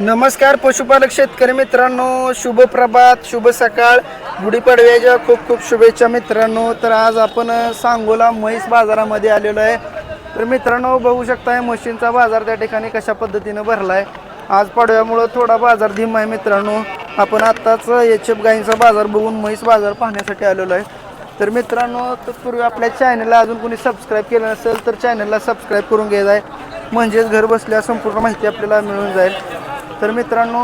नमस्कार पशुपालक शेतकरी मित्रांनो. शुभ प्रभात शुभ सकाळ. गुढीपाडव्याच्या खूप खूप शुभेच्छा मित्रांनो. तर आज आपण सांगोला म्हैस बाजारामध्ये आलेलो आहे. तर मित्रांनो बघू शकता म्हशींचा बाजार त्या ठिकाणी कशा पद्धतीनं भरला आहे आज पाडव्यामुळं थोडा बाजार धीम आहे मित्रांनो. आपण आत्ताच एच एफ गाईंचा बाजार बघून म्हैस बाजार पाहण्यासाठी आलेलो आहे. तर मित्रांनो तत्पूर्वी आपल्या चॅनलला अजून कोणी सबस्क्राईब केलं नसेल तर चॅनलला सबस्क्राईब करून घ्यायचं आहे म्हणजेच घर बसल्या संपूर्ण माहिती आपल्याला मिळून जाईल. तर मित्रांनो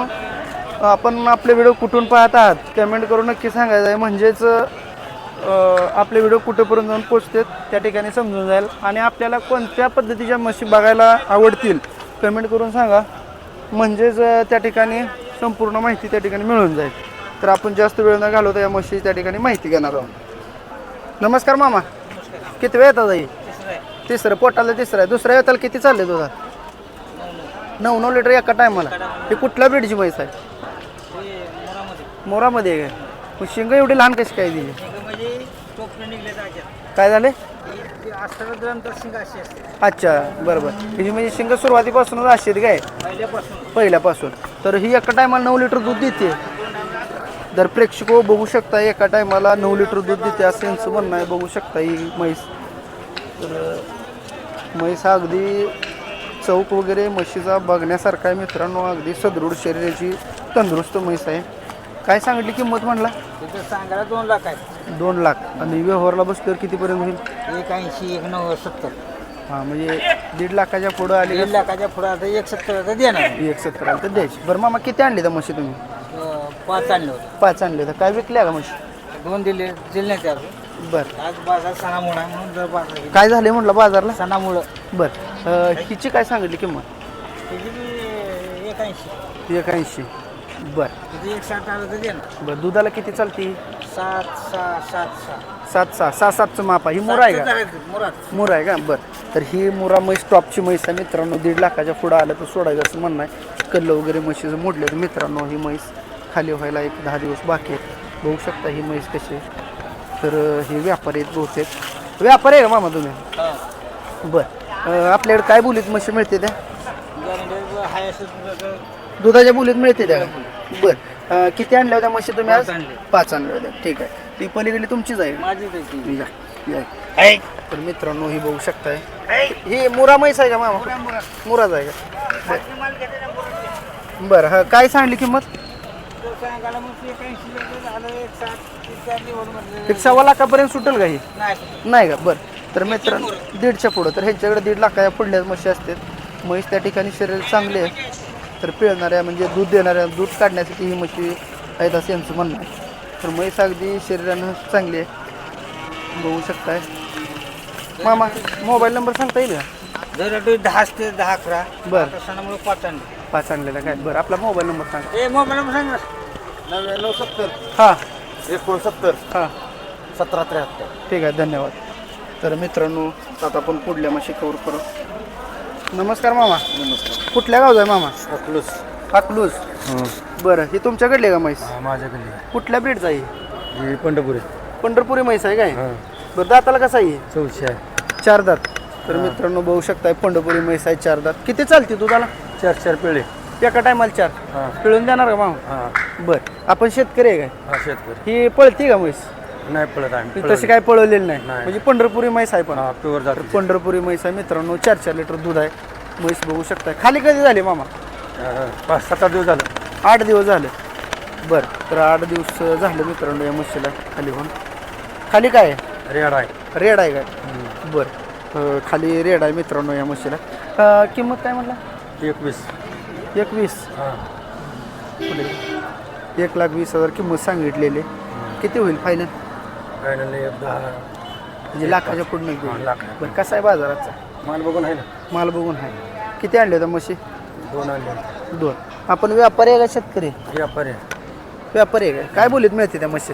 आपण आपले व्हिडिओ कुठून पाहत आहात कमेंट करून नक्की सांगायचं आहे. म्हणजेच आपले व्हिडिओ कुठेपर्यंत जाऊन पोचतात त्या ठिकाणी समजून जाईल. आणि आपल्याला कोणत्या पद्धतीच्या म्हशी बघायला आवडतील कमेंट करून सांगा. म्हणजेच त्या ठिकाणी संपूर्ण माहिती त्या ठिकाणी मिळून जाईल. तर आपण जास्त वेळ न घालवता या म्हशी त्या ठिकाणी माहिती घेणार आहोत. नमस्कार मामा. किती वेळ येतात आई? तिसरं पोटाला तिसरं आहे. दुसऱ्या येताला किती चालले तुझा? नऊ नऊ लिटर एका टायमाला. हे कुठल्या ब्रीडची म्हैस आहे? मोरामध्ये आहे काय? मग शिंग एवढी लहान कशी काय दिली? काय झाले? अच्छा बरं बरं अच्छा बरोबर. हिची म्हणजे शिंग सुरुवातीपासूनच अशी आहेत काय? पहिल्यापासून. तर ही एका टायमाला नऊ लिटर दूध देते. तर प्रेक्षक हो बघू शकता एका टायमाला नऊ लिटर दूध देते असं यांचं म्हणणं आहे. बघू शकता ही म्हैस. तर म्हैस हा अगदी चौक वगैरे म्हशीचा बघण्यासारखा आहे मित्रांनो अगदी सदृढ शरीराची तंदुरुस्त म्हैस आहे. काय सांगितली किंमत म्हणला? तिथं सांगायला दोन लाख आहेत दोन लाख. आणि व्यवहारला बसल्यावर कितीपर्यंत होईल? एक ऐंशी एक नव्वद सत्तर. हां म्हणजे दीड लाखाच्या पुढं आली दीड लाखाच्या पुढे आता एक सत्तर आता देणार एक सत्तर आली तर द्यायची. बरं मामा किती आणली त्या म्हशी तुम्ही? अं, पाच आणले होते. पाच आणले तर काय विकल्या का म्हशी? दोन दिले दिले नाही बरं. आज बाजार सणामुळं आहे म्हणून जर बाजार. काय झाले म्हटलं बाजारला? सणामुळं. बरं. अं, हिची काय सांगितली किंमत? एक ऐंशी एक ऐंशी बरं. तिथे एक साठ आलं तर देणार बरं दुधाला किती चालती? सात सहा सात सहा. सात सहा. सहा सातचं माप आहे. ही मुरा आहे का? मुरात. मुरा आहे का? बरं. तर ही मुरा म्हैस टॉपची म्हैस आहे मित्रांनो. दीड लाखाच्या पुढं आलं तर सोडायचं असं म्हणणं आहे. कल्लं वगैरे म्हशीचं मोडले तर मित्रांनो ही म्हैस खाली व्हायला एक दहा दिवस बाकी आहेत. बघू शकता ही म्हैस कशी आहे. तर अं, हे व्यापारी आहेत बहुतेक. व्यापारी आहे का मामा तुम्ही? बरं. अं, आपल्याकडे काय बोलीत म्हशी मिळते त्या? दुधाच्या बोलीत मिळते त्या? बरं. अं, किती आणल्या होत्या म्हशी तुम्ही आज? पाच आणले. पाच आणल्या होत्या. ठीक आहे. ती पलीकडली तुमचीच आहे या, या. तर मित्रांनो ही बघू शकताय. ही मुरा म्हैस आहे का मामा? मुराच आहे का? बरं. हा काय सांगली किंमत? एक सव्वा लाखापर्यंत सुटेल का ही? नाही का? बरं. तर मित्रांनो दीडच्या पुढं तर ह्यांच्याकडे दीड लाखाच्या पुढल्याच म्हशी असतात. म्हैस त्या ठिकाणी शरीर चांगले आहे. तर पिळणाऱ्या म्हणजे दूध देणाऱ्या दूध काढण्यासाठी ही म्हशी आहेत असं यांचं म्हणणं आहे. तर म्हैस अगदी शरीरानं चांगली आहे. बघू शकताय. मामा मोबाईल नंबर सांगता येईल का? जर तू दहा ते दहा अकरा. बरं. पाच आणले. पाच आणलेला काय? बरं आपला मोबाईल नंबर सांगा. ए मोबाईल नंबर सांग ना. नव्याण्णव सत्तर. हां. एकोणसत्तर. हां. सतरा त्र्याहत्तर. ठीक आहे धन्यवाद. तर मित्रांनो आता आपण पुढल्या माशी कवर करू. नमस्कार मामा. नमस्कार. कुठल्या गावचा आहे मामा? अकलूस अकलूज बरं ही तुमच्याकडली का म्हैस? माझ्याकडे कुठल्या ब्रीडचा आहे ही? पंढरपुरी. पंढरपुरी म्हैस आहे काय? हां. बरं दाताला कसा आहे चौशे आहे. चार दात. तर मित्रांनो बघू शकताय पंढरपुरी म्हैस आहे चार दात. किती चालते दुधाला? चार चार पिळे. एका टायमाला चार. हां. पिळून देणार का मामा? हां. बरं आपण शेतकरी आहे काय? हा शेतकरी. ही पळती का म्हैस? नाही पळत आम्ही तशी काय पळवलेली नाही. नाही. म्हणजे पंढरपुरी म्हैस आहे पण. हा प्युअर जातो पंढरपुरी म्हैस आहे मित्रांनो चार चार लिटर दूध आहे. म्हैस बघू शकता खाली कधी झाली मामा? पाच सात आठ दिवस झालं. आठ दिवस झाले. बरं तर आठ दिवस झाले मित्रांनो या म्हशीला खाली होऊन. खाली काय आहे? रेड आहे. रेड आहे काय? बरं अं, खाली रेड आहे मित्रांनो या म्हशीला. अं, किंमत काय म्हटलं? एकवीस. एकवीस. हां. एक लाख वीस हजार किंमत सांगितलेली. किती होईल फायनल फायनल एक दहा म्हणजे लाखाच्या पुढे नाही लाख बरं कसा आहे बाजाराचा? माल बघून आहे ना. माल बघून आहे. किती आणले होत्या म्हशी? दोन आणले दोन. आपण व्यापारी आहे का शेतकरी? व्यापारी व्यापारी आहे का? काय बोलीत मिळते त्या म्हशी?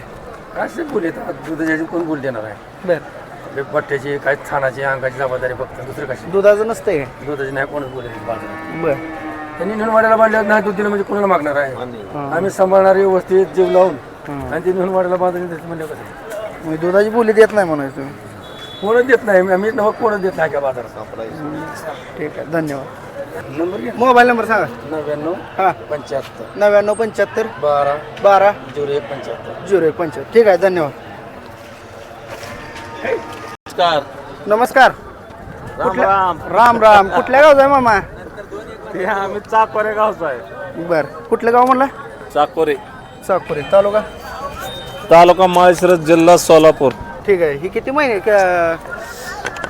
काय बोलत? दुधाची कोण बोल देणार आहे? बरं. आपले बट्ट्याची काय थानाची अंगाची जबाबदारी फक्त दुसरं कशी? दुधाचं नसतंय काय दुधाची नाही कोणच बोलत बाजारात. बरं. त्यांनी नेऊन वाड्याला बांधल्यावर नाही दूध दिलं म्हणजे कोणाला मागणार आहे. आम्ही सांभाळणारे व्यवस्थित जीव लावून. आणि ते नेऊन वाड्याला बांधून म्हणजे कसं? म्हणजे दुधाची बोली देत नाही म्हणायचं तुम्ही. कोणच देत नाही? आम्ही नवं कोणच देत नाही का बाजारात? ठीक आहे धन्यवाद. नंबर घ्या. मोबाईल नंबर सांगा. नव्याण्णव हाँ. पंच्याहत्तर. नव्याण्णव पंच्याहत्तर. बारा. बारा. झिरो एक पंच्याहत्तर. झिरो एक पंच्याहत्तर. ठीक आहे धन्यवाद. नमस्कार. नमस्कार. राम कुठल्या- राम. राम राम. कुठल्या गावचा आहे मामा? ते आम्ही चाकोरे गावचा आहे. बर. कुठलं गाव म्हणला? चाकोरे. साकोरे तालुका? तालुका माळशिरस जिल्हा सोलापूर. ठीक आहे. ही किती महिने क-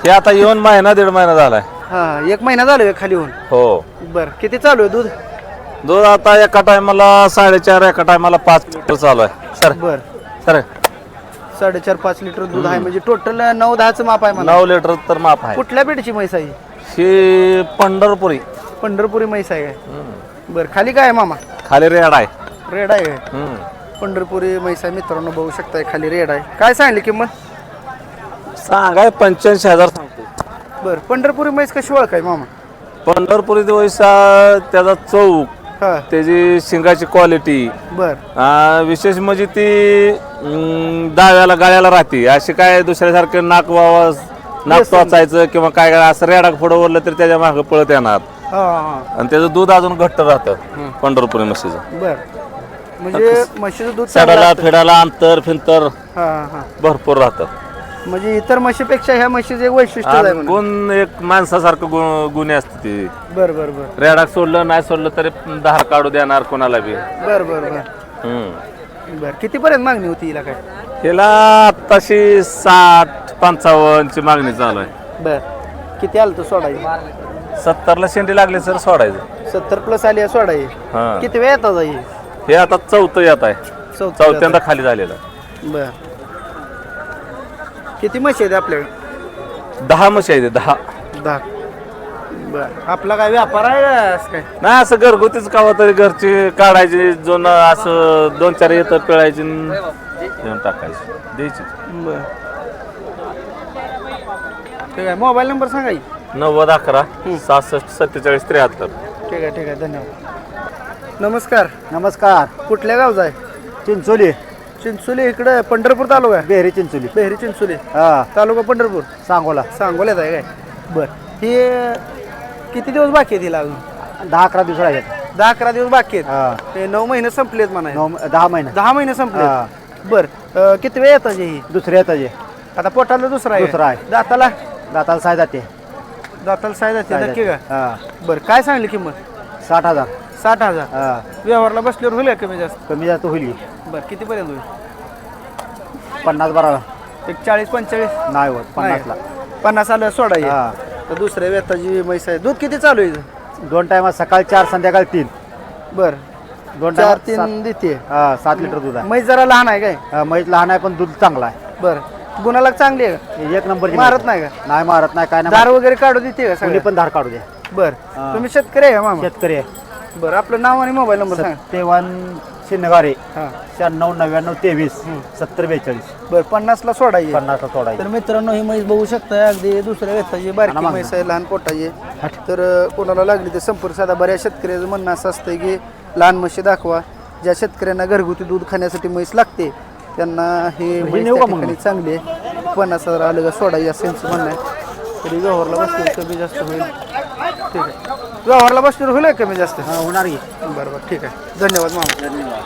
हे आता येऊन महिना दीड महिना झालाय. हा एक महिना झाला का खाली होऊन हो. बर. किती चालू आहे दूध? दूध आता एका टायमाला साडेचार एका टायमाला पाच लिटर चालू आहे. सर बर. सर. साडेचार पाच लिटर दूध आहे. म्हणजे टोटल नऊ दहाचं माप आहे मला नऊ लिटर तर माप आहे. कुठल्या बेडची म्हैस आहे ही? ही पंढरपुरी. पंढरपुरी म्हैस आहे काय? बर. खाली काय आहे मामा? खाली रेड आहे. रेड आहे काय? हम्म. पंढरपुरी म्हैस आहे मित्रांनो बघू शकताय खाली रेड आहे. काय सांगली किंमत? सांगाय पंच्याऐंशी हजार सांगतो. बर पंढरपुरी म्हैस कशी ओळखाय मामा? पंढरपुरी दिवसा त्याचा चौक हा. त्याची शिंगाची क्वालिटी बर. विशेष म्हणजे ती अं, डाव्याला गाळ्याला राहते. अशी काय दुसऱ्यासारखं नाक वावा नाक टोचायचं किंवा काय काय असं रेडाक पुढं ओरलं तर त्याच्या मागं पळत येणार. हा आणि त्याचं दूध अजून घट्ट राहतं पंढरपुरी म्हशीचं. बर. म्हणजे म्हशीचं दूध चांगलं सडाला असतं. फिडाला अंतर फिंतर हा हा भरपूर राहतं. म्हणजे इतर म्हशीपेक्षा ह्या म्हशीचं एक वैशिष्ट्य आहे आणि म्हणून. गुण एक माणसासारखं गुण गुन्हे असते ती. बर बर बर. रेडाक सोडलं नाही सोडलं तरी धार काढू देणार कोणाला बी. बर बर बर. हम्म. बर कितीपर्यंत मागणी होती हिला काय? हिला आत्ताशी साठ पंचावन्नची मागणी चालू आहे. बर. किती आलं तर सोडाई सत्तरला शेंडी लागली सर सोडायचं. सत्तर प्लस आली आहे सोडाई हा. किती वेळ येतात जाई हे आता चौथं येत आहे. चौथ्या चौथ्यांदा खाली झालेलं. आहे. बर. किती म्हशी आहेत आपल्याकडे दहा म्हशी आहेत दहा. दहा. बर. आपला काय व्यापार आहे का असं काय? नाही असं घरगुतीच कावा तरी घरची काढायची जोन असं दोन चार येतं पिळायची न देऊन टाकायची. द्यायची. बर. ठीक आहे. मोबाईल नंबर सांगा की. नव्वद अकरा सहासष्ट सत्तेचाळीस त्र्याहत्तर. ठीक आहे ठीक आहे. धन्यवाद. नमस्कार. नमस्कार. कुठल्या गावचा आहे? चिंचोली. चिंचोली इकडे पंढरपूर तालुका आहे? बेहरी चिंचोली. बेहरी चिंचोली. हा. तालुका पंढरपूर? सांगोला. सांगोल्यात आहे काय? बर. हे किती दिवस बाकी आहेत हिला अजून? दहा अकरा दिवस आहेत दहा अकरा दिवस बाकी आहेत? हा. हे नऊ महिने संपलेत म्हणा. नऊ दहा महिने. दहा महिने हा. संपले बर. अं, किती वेळ येतात ही? दुसरे येतात जे आता पोटाला दुसरा आहे. दुसरा आहे. दाताला? दाताला साय जाते. दाताला साय जाते. नक्की का? हा. बर. काय सांगली किंमत? साठ हजार. साठ हजार. हा. व्यवहारला बसल्यावर होईल का कमी जास्त? कमी जास्त होईल. बर कितीपर्यंत होईल? पन्नास बारा. एक चाळीस पंचेचाळीस? नाही होत पन्नासला. नाही. पन्नास आलं सोडा हे. हा. तर दुसऱ्या व्यताची म्हैस आहे. दूध किती चालू आहे? दोन टायमात सकाळी चार संध्याकाळी तीन. बर. दोन चार टायमात तीन देते. सात- हा सात लिटर दूध आहे. म्हैस जरा लहान आहे काय? हा, म्हैस लहान आहे पण दूध चांगला आहे. बर. गुणाला चांगली आहे का? एक नंबर मारत नाही का? नाही मारत नाही काय नाही दार वगैरे काढू देते का कोणी सगळी पण धार काढू द्या. बर. हा. तुम्ही शेतकरी आहे का मामा? शेतकरी आहे. बर आपलं नाव आणि मोबाईल नंबर सांगा. सत्तेवन शिनगारे हा. शहाण्णव नव्याण्णव तेवीस सत्तर बेचाळीस. बर पन्नासला सोडायचे पन्नासला सोडायचं तर मित्रांनो ही म्हैस बघू शकताय अगदी दुसऱ्या व्यथाची बारकी. म्हैस आहे लहान पोटाची तर कोणाला लागली तर संपर्क साधा. बऱ्याच शेतकऱ्याचं म्हणणं असं असतं की लहान म्हशी दाखवा. ज्या शेतकऱ्यांना घरगुती दूध खाण्यासाठी म्हैस लागते त्यांना हे चांगली आहे. पन्नास हजार आलं का सोडायची असं यांचं म्हणणं आहे. तरी व्यवहारला बसले कमी जास्त होईल. ठीक आहे. व्यवहारला बसल्यावर होईल कमी जास्त? हा, होणार की. बरं बरं ठीक आहे. धन्यवाद मामा.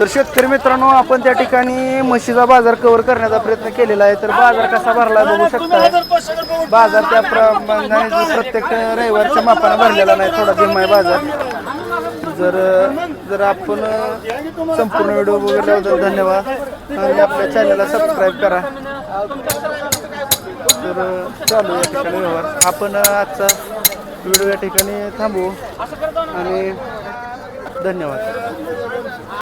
तर शेतकरी मित्रांनो आपण त्या ठिकाणी म्हशीचा बाजार कव्हर करण्याचा प्रयत्न केलेला आहे. तर बाजार कसा भरला बघू शकता. बाजार त्या प्रमाणे जो प्रत्येक रविवारच्या मापाने भरलेला नाही थोडा धीमा आहे बाजार. जर जर आपण संपूर्ण व्हिडिओ बघितल्याबद्दल धन्यवाद. आणि आपल्या चॅनलला सबस्क्राईब करा. तर चालू या ठिकाणी व्यवहार. आपण आजचा व्हिडिओ या ठिकाणी थांबू आणि धन्यवाद.